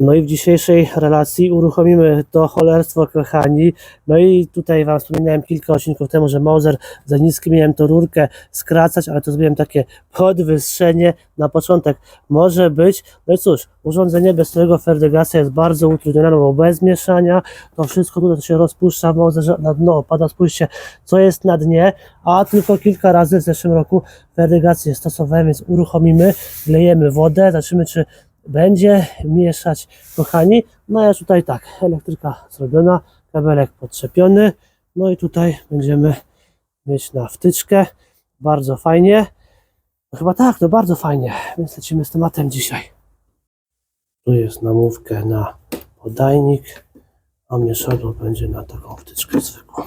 No i w dzisiejszej relacji uruchomimy to cholerstwo, kochani. No i tutaj Wam wspominałem kilka odcinków temu, że Mauser za niski miałem to rurkę skracać, ale to zrobiłem takie podwyższenie na początek. Może być, no i cóż, urządzenie bez którego Ferdegasa jest bardzo utrudnione, bo bez mieszania to wszystko tutaj się rozpuszcza w Mauserze na dno opada. Spójrzcie, co jest na dnie, a tylko kilka razy w zeszłym roku Ferdegację stosowałem, więc uruchomimy, wlejemy wodę, zobaczymy czy będzie mieszać, kochani. No ja tutaj tak, elektryka zrobiona, kabelek podczepiony, no i tutaj będziemy mieć na wtyczkę, bardzo fajnie. No chyba tak, no bardzo fajnie, więc lecimy z tematem dzisiaj. Tu jest namówkę na podajnik, a mieszadło będzie na taką wtyczkę zwykłą.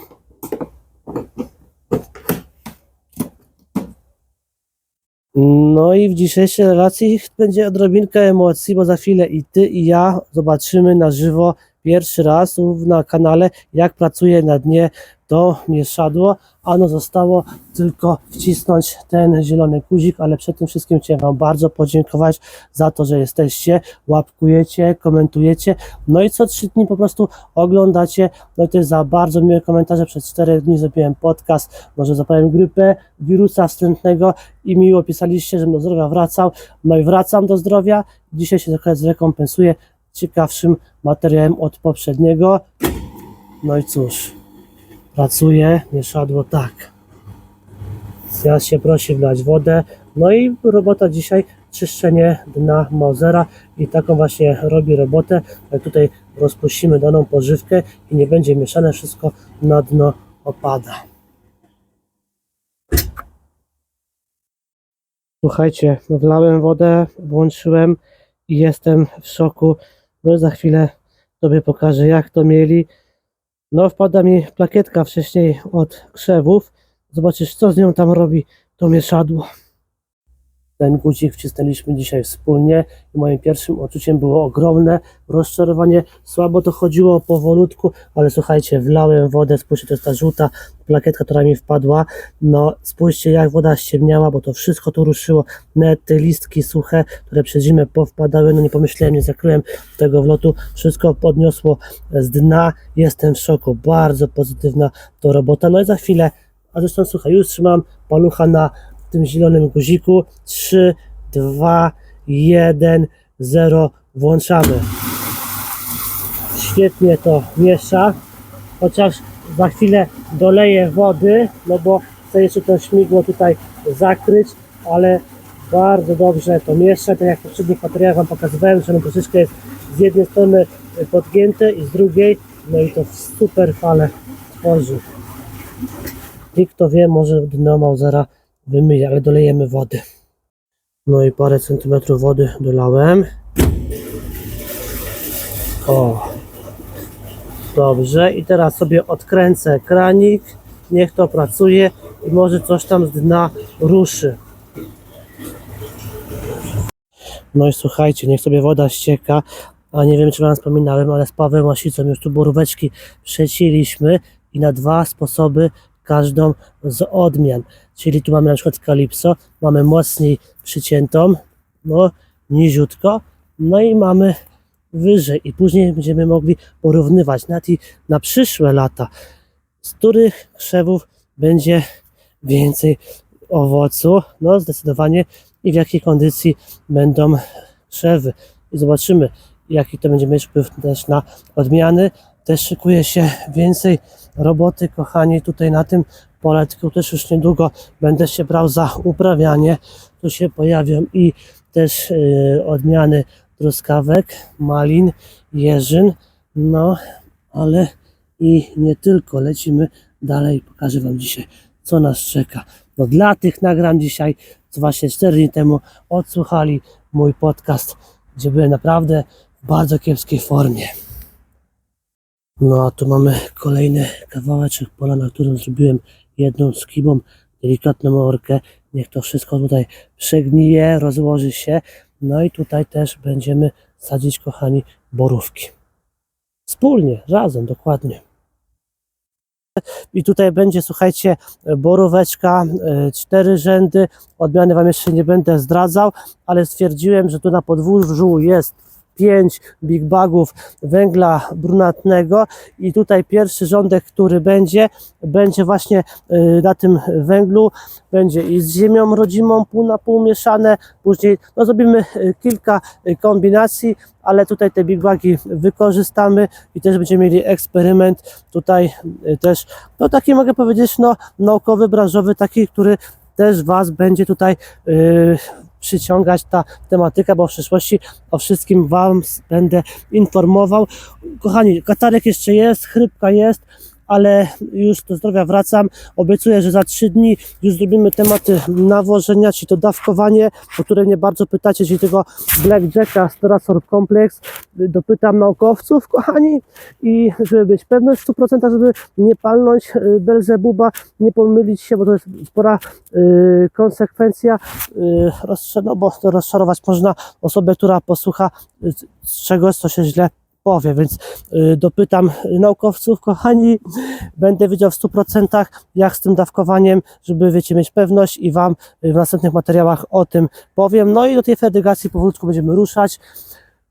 No i w dzisiejszej relacji będzie odrobinkę emocji, bo za chwilę i ty i ja zobaczymy na żywo pierwszy raz na kanale, jak pracuje na dnie to mieszadło. Ano zostało tylko wcisnąć ten zielony guzik, ale przed tym wszystkim chciałem Wam bardzo podziękować za to, że jesteście, łapkujecie, komentujecie. No i co trzy dni po prostu oglądacie. No i to jest za bardzo miłe komentarze. Przez 4 dni zrobiłem podcast, może zapałem grypę, wirusa wstrętnego i miło pisaliście, żebym do zdrowia wracał. No i wracam do zdrowia. Dzisiaj się trochę zrekompensuję ciekawszym materiałem od poprzedniego. No i cóż, pracuje mieszadło tak. Teraz się prosi wlać wodę. No i robota dzisiaj czyszczenie dna Mausera i taką właśnie robi robotę. Jak tutaj rozpuścimy daną pożywkę i nie będzie mieszane, wszystko na dno opada. Słuchajcie, wlałem wodę, włączyłem i jestem w szoku. No za chwilę Tobie pokażę jak to mieli. No wpada mi plakietka wcześniej od krzewów. Zobaczysz co z nią tam robi to mieszadło. Ten guzik wcisnęliśmy dzisiaj wspólnie i moim pierwszym odczuciem było ogromne rozczarowanie. Słabo to chodziło powolutku, ale słuchajcie, wlałem wodę, spójrzcie, to jest ta żółta plakietka, która mi wpadła. No spójrzcie jak woda ściemniała, bo to wszystko tu ruszyło. Nawet te listki suche, które przez zimę powpadały, no nie pomyślałem, nie zakryłem tego wlotu. Wszystko podniosło z dna. Jestem w szoku, bardzo pozytywna to robota. No i za chwilę, a zresztą słuchaj, już trzymam palucha na tym zielonym guziku. 3, 2, 1, 0. Włączamy. Świetnie to miesza. Chociaż za chwilę doleję wody, no bo chcę jeszcze to śmigło tutaj zakryć, ale bardzo dobrze to miesza. Tak jak w poprzednich materiałach Wam pokazywałem, że ono troszeczkę jest z jednej strony podgięte i z drugiej, no i to w super fale tworzy. I kto wie, może dno Mausera wymyje, ale dolejemy wody. No i parę centymetrów wody dolałem. O. Dobrze, i teraz sobie odkręcę kranik. Niech to pracuje i może coś tam z dna ruszy. No i słuchajcie, niech sobie woda ścieka. A nie wiem, czy Wam wspominałem, ale z Pawłem Łasicą już tu boróweczki przeciliśmy i na dwa sposoby każdą z odmian. Czyli tu mamy na przykład Calypso, mamy mocniej przyciętą, no niziutko, no i mamy wyżej i później będziemy mogli porównywać na, i na przyszłe lata, z których krzewów będzie więcej owocu, no zdecydowanie i w jakiej kondycji będą krzewy. I zobaczymy, jaki to będzie mieć wpływ też na odmiany. Też szykuje się więcej roboty, kochani, tutaj na tym poletku. Też już niedługo będę się brał za uprawianie. Tu się pojawią i też y, odmiany truskawek, malin, jeżyn, no ale i nie tylko. Lecimy dalej, pokażę Wam dzisiaj, co nas czeka. No dla tych nagram dzisiaj, co właśnie 4 dni temu odsłuchali mój podcast, gdzie byłem naprawdę w bardzo kiepskiej formie. No a tu mamy kolejny kawałeczek pola, na którym zrobiłem jedną skibą delikatną orkę. Niech to wszystko tutaj przegnije, rozłoży się. No i tutaj też będziemy sadzić, kochani, borówki. Wspólnie, razem, dokładnie. I tutaj będzie, słuchajcie, boróweczka, e, cztery rzędy. Odmiany Wam jeszcze nie będę zdradzał, ale stwierdziłem, że tu na podwórzu jest pięć big bagów węgla brunatnego. I tutaj pierwszy rządek, który będzie, będzie właśnie y, na tym węglu, będzie i z ziemią rodzimą pół na pół mieszane, później no, zrobimy y, kilka y, kombinacji, ale tutaj te big bagi wykorzystamy i też będziemy mieli eksperyment tutaj też, no taki mogę powiedzieć, no naukowy, branżowy, taki, który też Was będzie tutaj y, przyciągać ta tematyka, bo w przyszłości o wszystkim Wam będę informował. Kochani, katarek jeszcze jest, chrypka jest, ale już do zdrowia wracam. Obiecuję, że za trzy dni już zrobimy tematy nawożenia, czyli to dawkowanie, o które mnie bardzo pytacie, czyli tego Blackjacka Storasorb Complex. Dopytam naukowców, kochani, i żeby być pewność w 100%, żeby nie palnąć y, Belzebuba, nie pomylić się, bo to jest spora y, konsekwencja, y, no bo rozczarować można osobę, która posłucha czegoś, co się źle powie, więc y, dopytam naukowców, kochani, będę wiedział w 100% jak z tym dawkowaniem, żeby wiecie, mieć pewność i Wam y, w następnych materiałach o tym powiem. No i do tej fertygacji powolutku będziemy ruszać.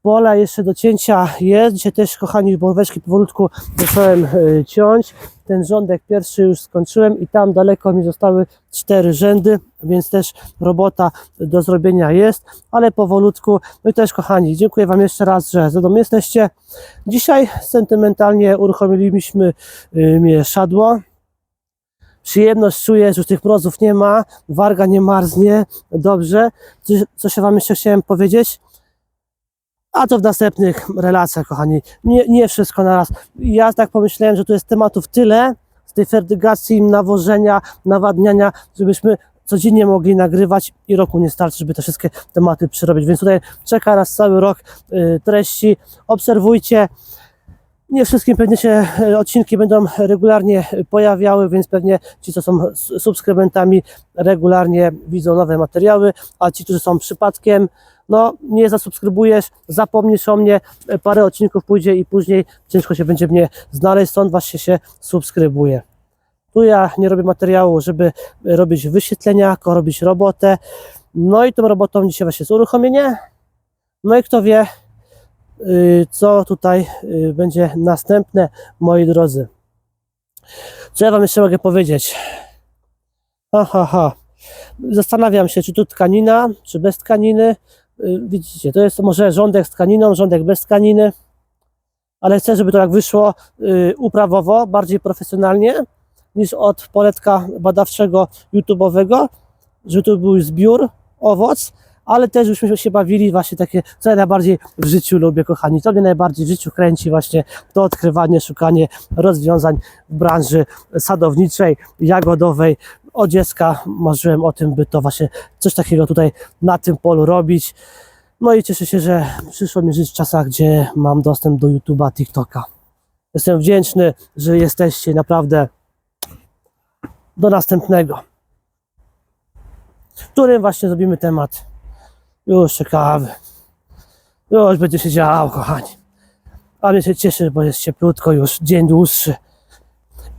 Pola jeszcze do cięcia jest. Dzisiaj też, kochani, boróweczki powolutku zacząłem y, ciąć. Ten rządek pierwszy już skończyłem i tam daleko mi zostały cztery rzędy, więc też robota do zrobienia jest, ale powolutku. No i też, kochani, dziękuję Wam jeszcze raz, że ze mną jesteście. Dzisiaj sentymentalnie uruchomiliśmy y, mieszadło. Przyjemność czuję, że już tych mrozów nie ma, warga nie marznie, dobrze. Co, co się Wam jeszcze chciałem powiedzieć? A to w następnych relacjach, kochani. Nie, nie wszystko na raz. Ja tak pomyślałem, że tu jest tematów tyle z tej fertygacji, nawożenia, nawadniania, żebyśmy codziennie mogli nagrywać i roku nie starczy, żeby te wszystkie tematy przerobić. Więc tutaj czeka nas cały rok y, treści. Obserwujcie. Nie wszystkim pewnie się y, odcinki będą regularnie pojawiały, więc pewnie ci, co są subskrybentami, regularnie widzą nowe materiały, a ci, którzy są przypadkiem, no nie zasubskrybujesz, zapomnisz o mnie, e, parę odcinków pójdzie i później ciężko się będzie mnie znaleźć, stąd właśnie się subskrybuje. Tu ja nie robię materiału, żeby e, robić wyświetlenia, tylko robić robotę. No i tą robotą dzisiaj właśnie jest uruchomienie. No i kto wie, y, co tutaj y, będzie następne, moi drodzy. Co ja Wam jeszcze mogę powiedzieć? Ha, ha, ha. Zastanawiam się, czy tu tkanina, czy bez tkaniny. Y, Widzicie, to jest może rządek z tkaniną, rządek bez tkaniny, ale chcę, żeby to tak wyszło y, uprawowo, bardziej profesjonalnie niż od poletka badawczego YouTube'owego, że tu był zbiór, owoc, ale też byśmy się bawili właśnie takie, co ja najbardziej w życiu lubię, kochani. To mnie najbardziej w życiu kręci właśnie to odkrywanie, szukanie rozwiązań w branży sadowniczej, jagodowej. Od dziecka marzyłem o tym, by to właśnie coś takiego tutaj na tym polu robić. No i cieszę się, że przyszło mi żyć w czasach, gdzie mam dostęp do YouTube'a, TikToka. Jestem wdzięczny, że jesteście naprawdę do następnego, w którym właśnie zrobimy temat już ciekawy. Już będzie się działo, kochani. A mnie się cieszy, bo jest cieplutko już, dzień dłuższy.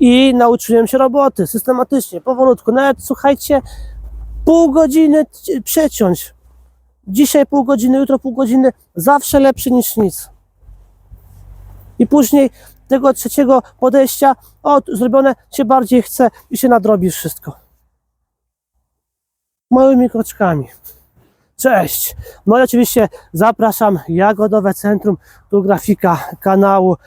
I nauczyłem się roboty systematycznie, powolutku. Nawet słuchajcie, pół godziny przeciąć. Dzisiaj pół godziny, jutro pół godziny, zawsze lepszy niż nic. I później tego trzeciego podejścia, o, zrobione się bardziej chce i się nadrobi wszystko. Małymi kroczkami. Cześć. No i oczywiście zapraszam Jagodowe Centrum, tu grafika kanału.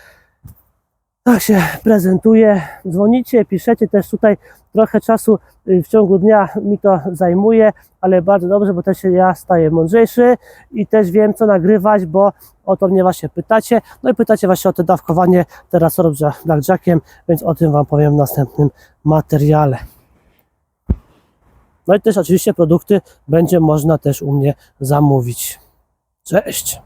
Tak się prezentuje. Dzwonicie, piszecie też tutaj trochę czasu y, w ciągu dnia mi to zajmuje, ale bardzo dobrze, bo też ja staję mądrzejszy i też wiem co nagrywać, bo o to mnie właśnie pytacie. No i pytacie właśnie o to dawkowanie teraz robię blackjackiem, więc o tym Wam powiem w następnym materiale. No i też oczywiście produkty będzie można też u mnie zamówić. Cześć!